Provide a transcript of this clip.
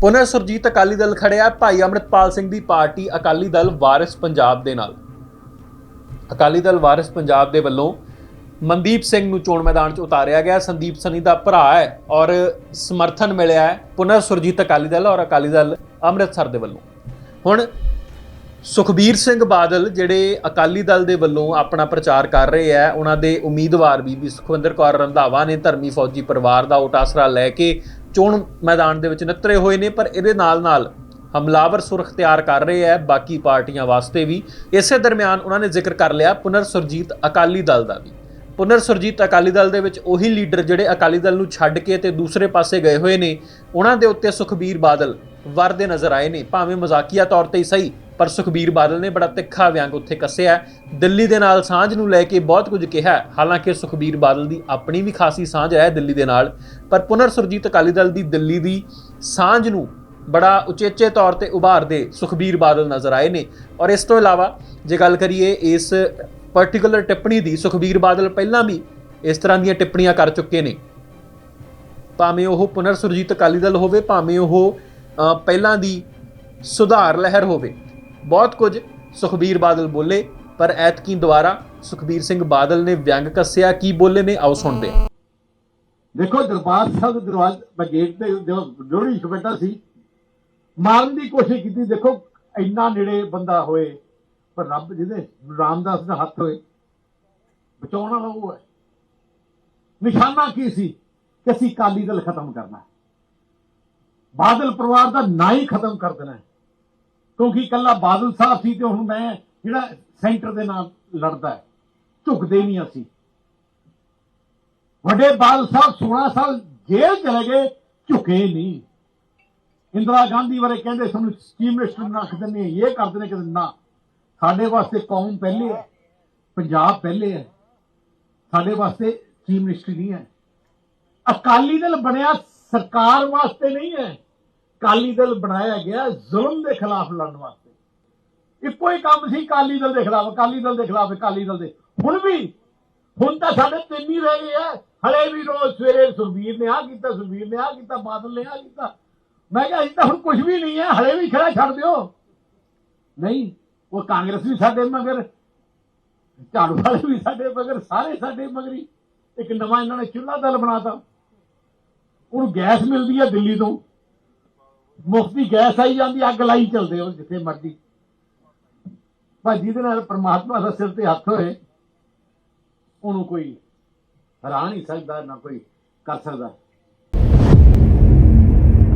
ਪੁਨਰ ਸੁਰਜੀਤ ਅਕਾਲੀ ਦਲ ਖੜਿਆ ਭਾਈ ਅੰਮ੍ਰਿਤਪਾਲ ਸਿੰਘ ਦੀ ਪਾਰਟੀ ਅਕਾਲੀ ਦਲ ਵਾਰਿਸ ਪੰਜਾਬ ਦੇ ਨਾਲ। ਅਕਾਲੀ ਦਲ ਵਾਰਿਸ ਪੰਜਾਬ ਦੇ ਵੱਲੋਂ ਮਨਦੀਪ ਸਿੰਘ ਨੂੰ ਚੋਣ ਮੈਦਾਨ 'ਚ ਉਤਾਰਿਆ ਗਿਆ। ਸੰਦੀਪ ਸਨੀ ਦਾ ਭਰਾ ਹੈ ਔਰ ਸਮਰਥਨ ਮਿਲਿਆ ਹੈ ਪੁਨਰ ਸੁਰਜੀਤ ਅਕਾਲੀ ਦਲ ਔਰ ਅਕਾਲੀ ਦਲ ਅੰਮ੍ਰਿਤਸਰ ਦੇ ਵੱਲੋਂ। ਹੁਣ ਸੁਖਬੀਰ ਸਿੰਘ ਬਾਦਲ ਜਿਹੜੇ ਅਕਾਲੀ ਦਲ ਦੇ ਵੱਲੋਂ ਆਪਣਾ ਪ੍ਰਚਾਰ ਕਰ ਰਹੇ ਆ ਉਹਨਾਂ ਦੇ ਉਮੀਦਵਾਰ ਬੀਬੀ ਸੁਖਵਿੰਦਰ ਕੌਰ ਰੰਧਾਵਾ ਨੇ ਧਰਮੀ ਫੌਜੀ ਪਰਿਵਾਰ ਦਾ ਓਟ ਆਸਰਾ ਲੈ ਕੇ ਚੋਣ ਮੈਦਾਨ ਦੇ ਵਿੱਚ ਨਿਤਰੇ ਹੋਏ ਨੇ, ਪਰ ਇਹਦੇ ਨਾਲ ਨਾਲ ਹਮਲਾਵਰ ਸੁਰਖ ਤਿਆਰ ਕਰ ਰਹੇ ਹੈ, ਬਾਕੀ ਪਾਰਟੀਆਂ ਵਾਸਤੇ ਵੀ। ਇਸੇ ਦਰਮਿਆਨ ਉਹਨਾਂ ਨੇ ਜ਼ਿਕਰ ਕਰ ਲਿਆ ਪੁਨਰ ਸੁਰਜੀਤ ਅਕਾਲੀ ਦਲ ਦਾ ਵੀ। ਪੁਨਰ ਸੁਰਜੀਤ ਅਕਾਲੀ ਦਲ ਦੇ ਵਿੱਚ ਉਹੀ ਲੀਡਰ ਜਿਹੜੇ ਅਕਾਲੀ ਦਲ ਨੂੰ ਛੱਡ ਕੇ ਤੇ ਦੂਸਰੇ ਪਾਸੇ ਗਏ ਹੋਏ ਨੇ, ਉਹਨਾਂ ਦੇ ਉੱਤੇ ਸੁਖਬੀਰ ਬਾਦਲ ਵਰਦੇ ਨਜ਼ਰ ਆਏ ਨੇ, ਭਾਵੇਂ ਮਜ਼ਾਕੀਆ ਤੌਰ ਤੇ ਹੀ ਸਹੀ ਪਰ ਸੁਖਬੀਰ ਬਾਦਲ ਨੇ ਬੜਾ ਤਿੱਖਾ ਵਿਅੰਗ ਉੱਥੇ ਕੱਸਿਆ ਦਿੱਲੀ ਦੇ ਨਾਲ ਸਾਂਝ ਨੂੰ ਲੈ ਕੇ ਬਹੁਤ ਕੁਝ ਕਿਹਾ ਹਾਲਾਂਕਿ ਸੁਖਬੀਰ ਬਾਦਲ ਦੀ ਆਪਣੀ ਵੀ ਖਾਸੀ ਸਾਂਝ ਹੈ ਦਿੱਲੀ ਦੇ ਨਾਲ। ਪਰ ਪੁਨਰ ਸੁਰਜੀਤ ਅਕਾਲੀ ਦਲ ਦੀ ਦਿੱਲੀ ਦੀ ਸਾਂਝ ਨੂੰ ਬੜਾ ਉਚੇਚੇ ਤੌਰ ਤੇ ਉਭਾਰਦੇ ਸੁਖਬੀਰ ਬਾਦਲ ਨਜ਼ਰ ਆਏ ਨੇ। ਔਰ ਇਸ ਤੋਂ ਇਲਾਵਾ ਜੇ ਗੱਲ ਕਰੀਏ ਇਸ ਪਾਰਟਿਕੂਲਰ ਟਿੱਪਣੀ ਦੀ, ਸੁਖਬੀਰ ਬਾਦਲ ਪਹਿਲਾਂ ਵੀ ਇਸ ਤਰ੍ਹਾਂ ਦੀਆਂ ਟਿੱਪਣੀਆਂ ਕਰ ਚੁੱਕੇ ਨੇ। ਭਾਵੇਂ ਉਹ ਪੁਨਰ ਸੁਰਜੀਤ ਅਕਾਲੀ ਦਲ ਹੋਵੇ, ਭਾਵੇਂ ਉਹ ਪਹਿਲਾਂ ਦੀ ਸੁਧਾਰ ਲਹਿਰ ਹੋਵੇ। ਬਹੁਤ ਕੁਝ ਸੁਖਬੀਰ ਬਾਦਲ ਬੋਲੇ, ਪਰ ਐਤਕੀ ਦੁਆਰਾ ਸੁਖਬੀਰ ਸਿੰਘ ਬਾਦਲ ਨੇ ਵਿਅੰਗ ਕੱਸਿਆ, ਕੀ ਬੋਲੇ ਨੇ? ਆਓ ਸੁਣਦੇ ਹਾਂ। ਦੇਖੋ, ਦਰਬਾਰ ਸਾਹਿਬ ਦੇ ਦਰਵਾਜ਼ੇ ਤੇ ਜੋ ਲੋਹੜੀ ਸੀ, ਮਾਰਨ ਦੀ ਕੋਸ਼ਿਸ਼ ਕੀਤੀ। ਦੇਖੋ, ਇੰਨਾ ਨੇੜੇ ਬੰਦਾ ਹੋਏ, ਪਰ ਰੱਬ ਜਿਹਦੇ, ਰਾਮਦਾਸ ਦਾ ਹੱਥ ਹੋਏ, ਬਚਾਉਣ ਵਾਲਾ ਉਹ ਹੈ। ਨਿਸ਼ਾਨਾ ਕੀ ਸੀ ਕਿ ਅਸੀਂ ਕਾਲੀ ਦਲ ਖਤਮ ਕਰਨਾ ਬਾਦਲ ਪਰਿਵਾਰ ਦਾ ਨਾਂ ਹੀ ਖਤਮ ਕਰ ਦੇਣਾ ਕਿਉਂਕਿ ਇਕੱਲਾ ਬਾਦਲ ਸਾਹਿਬ ਸੀ ਤੇ ਹੁਣ ਮੈਂ ਜਿਹੜਾ ਸੈਂਟਰ ਦੇ ਨਾਲ ਲੜਦਾ ਹੈ, ਝੁਕਦੇ ਨਹੀਂ ਅਸੀਂ। ਵੱਡੇ ਬਾਦਲ ਸਾਹਿਬ 16 ਸਾਲ ਜੇਲ੍ਹ ਚਲੇ ਗਏ, ਝੁਕੇ ਨਹੀਂ। ਇੰਦਰਾ ਗਾਂਧੀ ਬਾਰੇ ਕਹਿੰਦੇ ਸਾਨੂੰ ਚੀਫ ਮਿਨਿਸਟਰ ਰੱਖ ਦਿੰਦੇ ਨੇ ਇਹ ਕਰਦੇ ਨੇ ਕਿ ਨਾ। ਸਾਡੇ ਵਾਸਤੇ ਕੌਮ ਪਹਿਲੇ ਹੈ, ਪੰਜਾਬ ਪਹਿਲੇ ਹੈ। ਸਾਡੇ ਵਾਸਤੇ ਚੀਫ ਮਿਨਿਸਟਰ ਨਹੀਂ ਹੈ। ਅਕਾਲੀ ਦਲ ਬਣਿਆ ਸਰਕਾਰ ਵਾਸਤੇ ਨਹੀਂ ਹੈ। ਅਕਾਲੀ ਦਲ ਬਣਾਇਆ ਗਿਆ ਜ਼ੁਲਮ ਦੇ ਖਿਲਾਫ ਲੜਨ ਵਾਸਤੇ। ਇੱਕੋ ਹੀ ਕੰਮ ਸੀ ਅਕਾਲੀ ਦਲ ਦੇ ਖਿਲਾਫ, ਅਕਾਲੀ ਦਲ ਦੇ ਖਿਲਾਫ, ਅਕਾਲੀ ਦਲ ਦੇ। ਹੁਣ ਵੀ, ਹੁਣ ਤਾਂ ਸਾਡੇ ਤਿੰਨ ਹੀ ਰਹਿ ਗਏ ਆ। ਹਲੇ ਵੀ ਰੋਜ਼ ਸਵੇਰੇ ਸੁਰਬੀਰ ਨੇ ਆ ਕੀਤਾ, ਸੁਰਬੀਰ ਨੇ ਆ ਕੀਤਾ, ਬਾਦਲ ਨੇ ਆ ਕੀਤਾ। ਮੈਂ ਕਿਹਾ, ਅਸੀਂ ਤਾਂ ਹੁਣ ਕੁਝ ਵੀ ਨਹੀਂ ਹੈ ਹਲੇ ਵੀ ਖੜਾ ਛੱਡ ਦਿਓ। ਨਹੀਂ, ਉਹ ਕਾਂਗਰਸ ਵੀ ਸਾਡੇ ਮਗਰ, ਝਾੜੂ ਵਾਲੇ ਵੀ ਸਾਡੇ ਮਗਰ, ਸਾਰੇ ਸਾਡੇ ਮਗਰੀ ਇੱਕ ਨਵਾਂ ਇਹਨਾਂ ਨੇ ਚੁੱਲ੍ਹਾ ਦਲ ਬਣਾਤਾ। ਉਹਨੂੰ ਗੈਸ ਮਿਲਦੀ ਹੈ ਦਿੱਲੀ ਤੋਂ। ਮੁਫਤੀ ਗੈਸ ਆਈ ਜਾਂਦੀ, ਅੱਗ ਲਾਈ ਚਲਦੇ ਹੋ ਜਿੱਥੇ ਮਰਜ਼ੀ। ਪਰ ਜਿਹਦੇ ਨਾਲ ਪ੍ਰਮਾਤਮਾ ਦਾ ਸਿਰ ਤੇ ਹੱਥ ਹੋਏ, ਉਹਨੂੰ ਕੋਈ ਹਰਾ ਨਹੀਂ ਸਕਦਾ, ਨਾ ਕੋਈ ਕਰ ਸਕਦਾ।